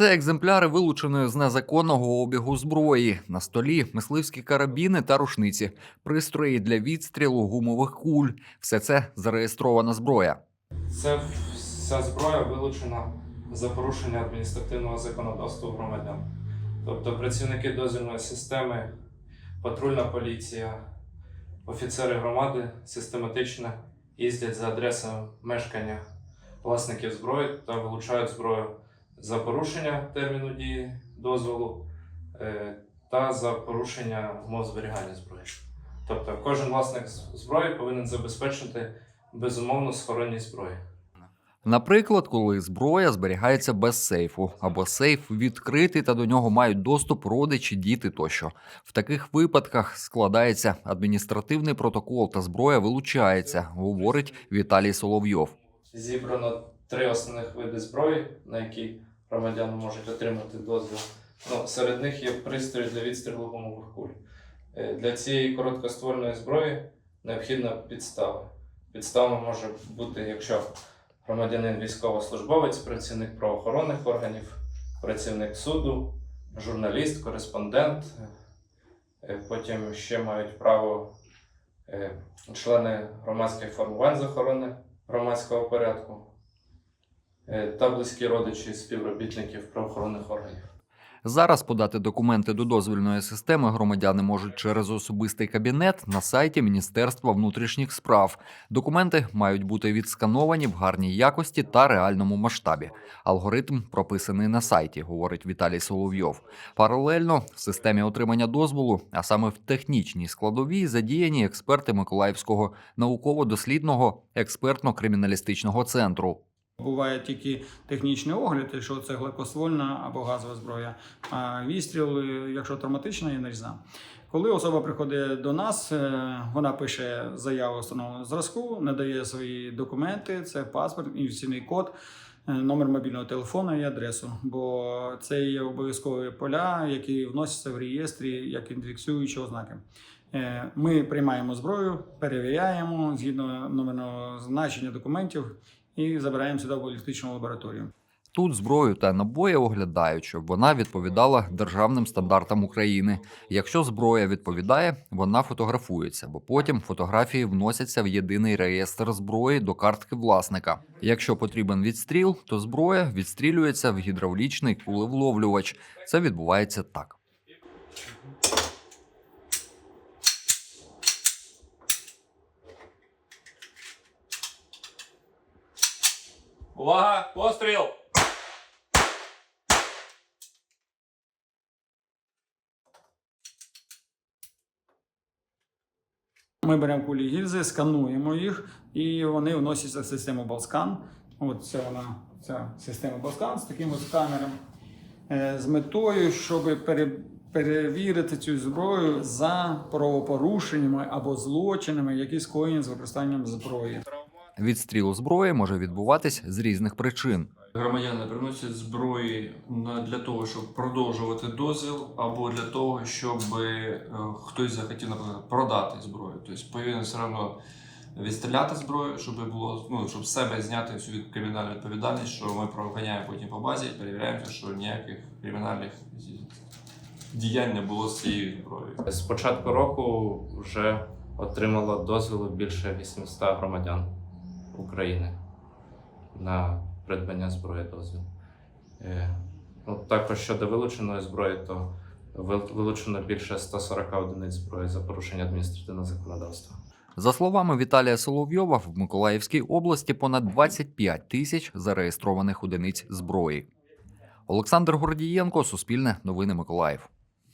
Це екземпляри вилученої з незаконного обігу зброї. На столі мисливські карабіни та рушниці, пристрої для відстрілу гумових куль. Все це зареєстрована зброя. Це вся зброя вилучена за порушення адміністративного законодавства громадян. Тобто працівники дозвільної системи, патрульна поліція, офіцери громади систематично їздять за адресами мешкання власників зброї та вилучають зброю за порушення терміну дії дозволу е, та за порушення умов зберігання зброї. Тобто кожен власник зброї повинен забезпечити безумовну схоронність зброї. Наприклад, коли зброя зберігається без сейфу, або сейф відкритий та до нього мають доступ родичі, діти тощо. В таких випадках складається адміністративний протокол та зброя вилучається, говорить Віталій Соловйов. Зібрано три основних види зброї, на які громадяни можуть отримати дозвіл. Ну, серед них є пристрої для відстрілу гумових. Е, Для цієї короткоствольної зброї необхідна підстава. Підстава може бути, якщо громадянин військовослужбовець, працівник правоохоронних органів, працівник суду, журналіст, кореспондент. Е, Потім ще мають право е, члени громадських формувань з охорони громадського порядку та близькі родичі співробітників правоохоронних органів. Зараз подати документи до дозвільної системи громадяни можуть через особистий кабінет на сайті Міністерства внутрішніх справ. Документи мають бути відскановані в гарній якості та реальному масштабі. Алгоритм прописаний на сайті, говорить Віталій Соловйов. Паралельно в системі отримання дозволу, а саме в технічній складовій, задіяні експерти Миколаївського науково-дослідного експертно-криміналістичного центру. Буває тільки технічний огляд, що це гладкоствольна або газова зброя. А відстріл, е, якщо травматична, є нарізна. Коли особа приходить до нас, е, вона пише заяву встановленого зразку, надає свої документи, це паспорт, інвестиційний код, е, номер мобільного телефону і адресу. Бо це є обов'язкові поля, які вносяться в реєстрі як індексуючі ознаки. Ми приймаємо зброю, перевіряємо згідно номерного значення документів і забираємо сюди в балістичну лабораторію. Тут зброю та набої оглядають, щоб вона відповідала державним стандартам України. Якщо зброя відповідає, вона фотографується, бо потім фотографії вносяться в єдиний реєстр зброї до картки власника. Якщо потрібен відстріл, то зброя відстрілюється в гідравлічний кулевловлювач. Це відбувається так. Увага! Постріл! Ми беремо кулі гільзи, скануємо їх, і вони вносяться в систему Балскан. От це вона, ця система Балскан з таким от сканером. Е, З метою, щоб пере, перевірити цю зброю за правопорушеннями або злочинами, які скоєні з використанням зброї. Відстріл зброї може відбуватись з різних причин. Громадяни приносять зброї для того, щоб продовжувати дозвіл, або для того, щоб е, хтось захотів, наприклад, продати зброю. Тобто повинен все одно відстріляти зброю, щоб було ну, щоб себе зняти всю кримінальну відповідальність, що ми проганяємо потім по базі і перевіряємося, що ніяких кримінальних діянь не було з цією зброєю. З початку року вже отримало дозвіл більше 800 громадян України на придбання зброї дозвіл. Е, Ну, також щодо вилученої зброї, то вилучено більше 140 одиниць зброї за порушення адміністративного законодавства. За словами Віталія Соловйова, в Миколаївській області понад 25 тисяч зареєстрованих одиниць зброї. Олександр Гордієнко, Суспільне новини Миколаїв.